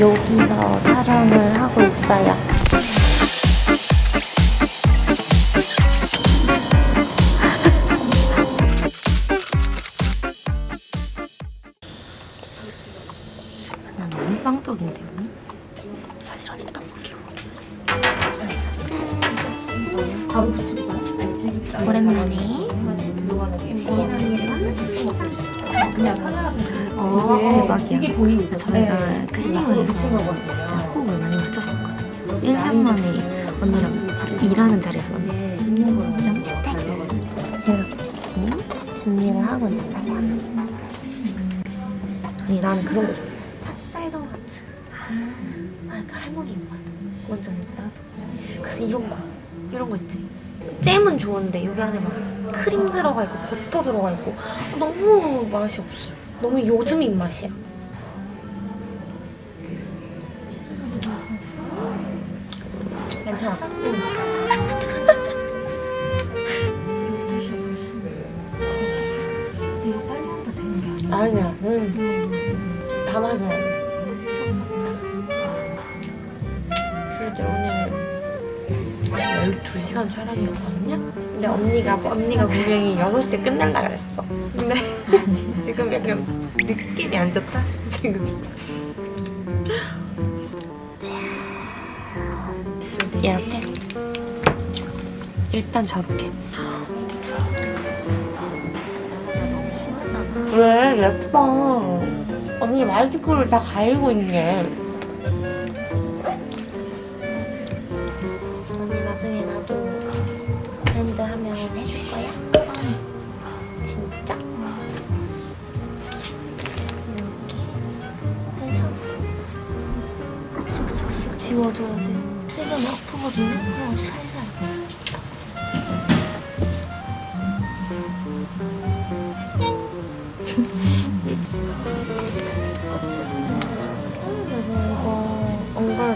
여기서 촬영을 하고 있어요. 난 너무 빵떡인데 오늘? 사실 아직 떡볶이를 먹었어. 바로 붙일까요? 알지? 오랜만에 지인 언니를 만났습니다. 그냥 카메라 어, 대박이야. 이게 보입니다. 저희가 네. 클리어에서 붙인 거거든요. 진짜 호흡을 많이 맞췄었거든요. 1년 만에 언니랑 일하는 자리에서 만났어요. 네. 너무 좋다. 이렇게 준비를 하고 있어요. 아니 나는 그런 거 좋아. 찹쌀 도너츠. 아, 나그 할머니 입맛. 완전 이제 나도. 그래서 이런 거, 이런 거 있지. 잼은 좋은데 여기 안에 막 크림 들어가 있고 버터 들어가 있고 너무 맛이 없어. 너무 요즘 입맛이야. 괜찮아. 응. 이거 빨리 한다 되는 게 아니야. 아니야. 응. 다 맞아. 2시간 촬영이었거든요? 근데 언니가, 언니가 분명히 6시에 끝날라 그랬어. 근데 네. 지금 약간 느낌이 안 좋다? 지금. 이렇게. 일단 저렇게. 왜 예뻐 언니 마스크를 다 가리고 있네 진짜? 이렇게 해서 슥슥슥 지워줘야 돼 세면 아프거든요? 그럼 살살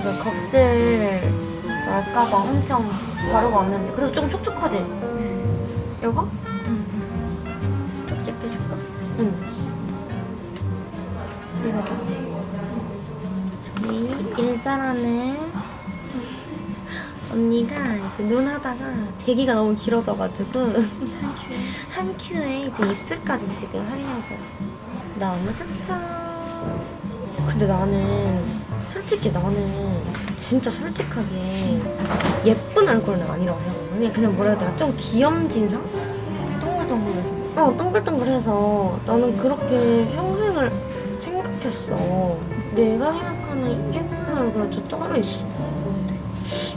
이거 각질 날까봐 엄청 바르고 왔는데 그래서 좀 촉촉하지? 이거? 이거다 저희 일 잘하는 언니가 이제 눈 하다가 대기가 너무 길어져가지고 한 큐에 이제 입술까지 지금 하려고 너무 좋죠 근데 나는 솔직히 나는 진짜 솔직하게 예쁜 얼굴은 아니라고 생각해. 그냥 그냥 뭐라 해야 되나 좀 귀염진 상? 동글동글해서. 어 동글동글해서 나는 그렇게 평생을 생각했어. 내가 생각하는 예쁜 얼굴은 또 따로 있어.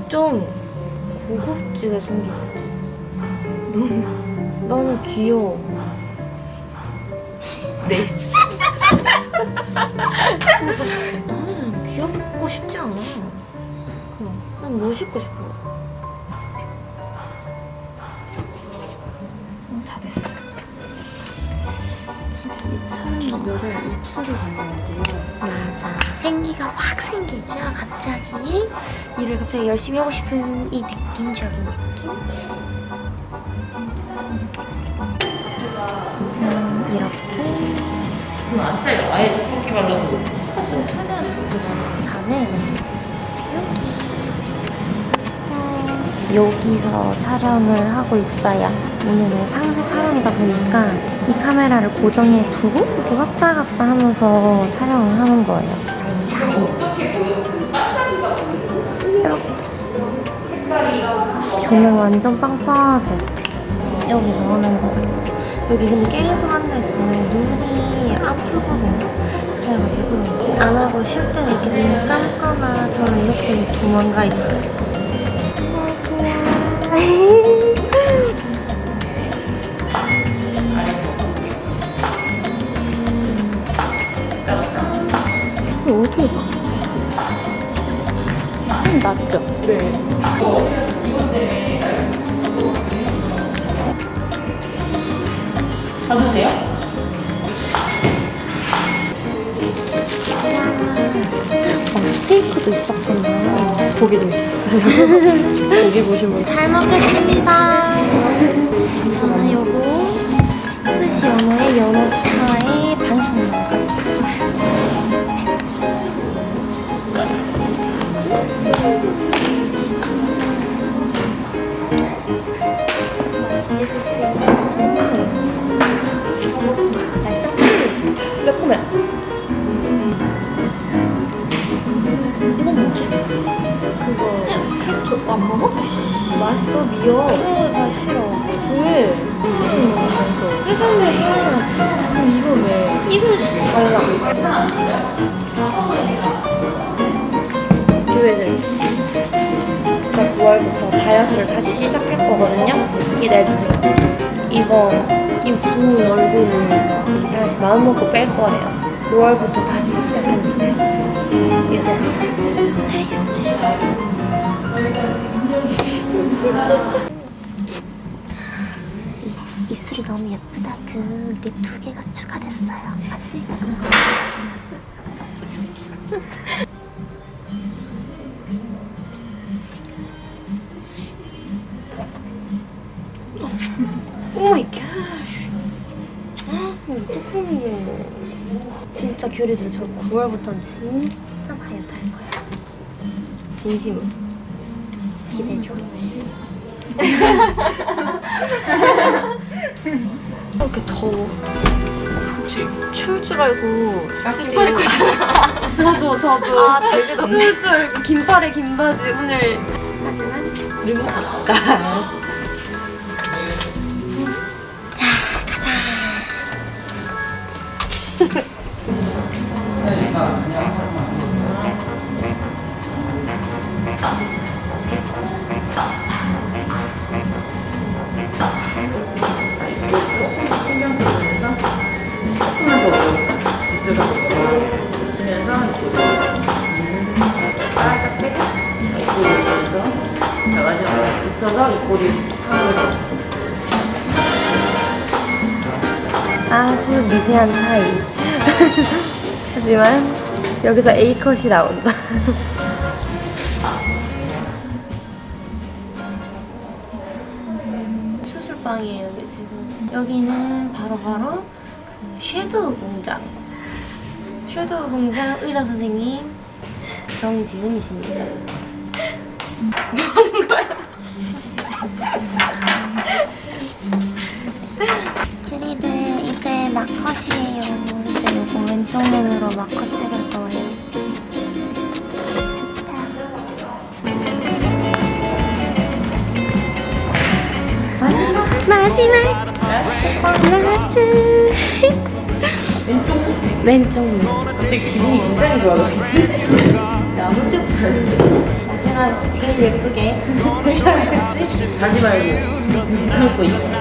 좀 고급지게 생긴 것 같아. 너무 너무 귀여워. 네. 나는 귀엽고 싶지 않아. 그냥, 난 멋있고 싶어. 어, 사람이 여자 입술이 달라고. 맞아. 생기가 확 생기죠, 갑자기. 일을 갑자기 열심히 하고 싶은 이 느낌적인 느낌? 음, 이렇게. 그건 아싸요. 아예 두껍게 발라도. 자네 여기 여기서 촬영을 하고 있어요. 오늘은 상세 촬영이다 보니까 이 카메라를 고정해 두고 이렇게 왔다 갔다 하면서 촬영을 하는 거예요. 이렇게. 조명 완전 빵빵하죠? 여기서 하는 거. 여기 근데 계속 앉아있으면 눈이 아프거든요. 그래가지고 안 하고 쉴 때는 이렇게 눈 감거나 저는 이렇게 도망가 있어요. 좀 낫죠? 네. 봐도 돼요? 어, 스테이크도 있었구나. 고기도 있었어요. 고기 보시면. 잘 먹겠습니다. 저는 요거 스시 연어에 연어 추가에 반숙 연어까지 추가했어요. 안 먹어? 맛있어 미워. 그거 다 싫어. 왜? 먹으면서. 해산물 사랑하지. 근데 이거 왜? 이건 씨 달라. 교회들. 저 9월부터 다이어트를 다시 시작할 거거든요. 기대해주세요. 이거 이 부은 얼굴을 다시 마음먹고 뺄 거예요. 5월부터 다시 시작했는데 이제 입술이 너무 예쁘다. 그 립 두 개가 추가됐어요. 맞지? 오 마이 갓. 어떡하는 진짜 교리들 저 9월부터는 진짜 다이어트 할 거야. 진심으로. 기대해줘. 이렇게 더워. 추울 줄 알고 스튜디오. 저도 저도 아 되게 덥네. 추울 줄 알고 긴팔에 긴 바지 오늘 하지만 너무 덥다 자 가자 하고 아주 미세한 차이. 하지만 여기서 A컷이 나온다. 수술방이에요 여기 지금. 여기는 바로바로 그 섀도우 공장. 섀도우 공장 의사 선생님 정지은이십니다 막컷 찍을 거예요. 좋다. 마지막. 라스트. 왼쪽 눈 갑자기 기분이 굉장히 좋아졌어 너무 좋다 마지막 제일 예쁘게 말고. 참고 있어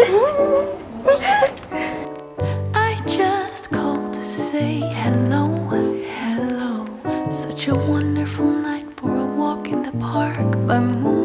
I just called to say hello, hello. Such a wonderful night for a walk in the park by. Moonlight.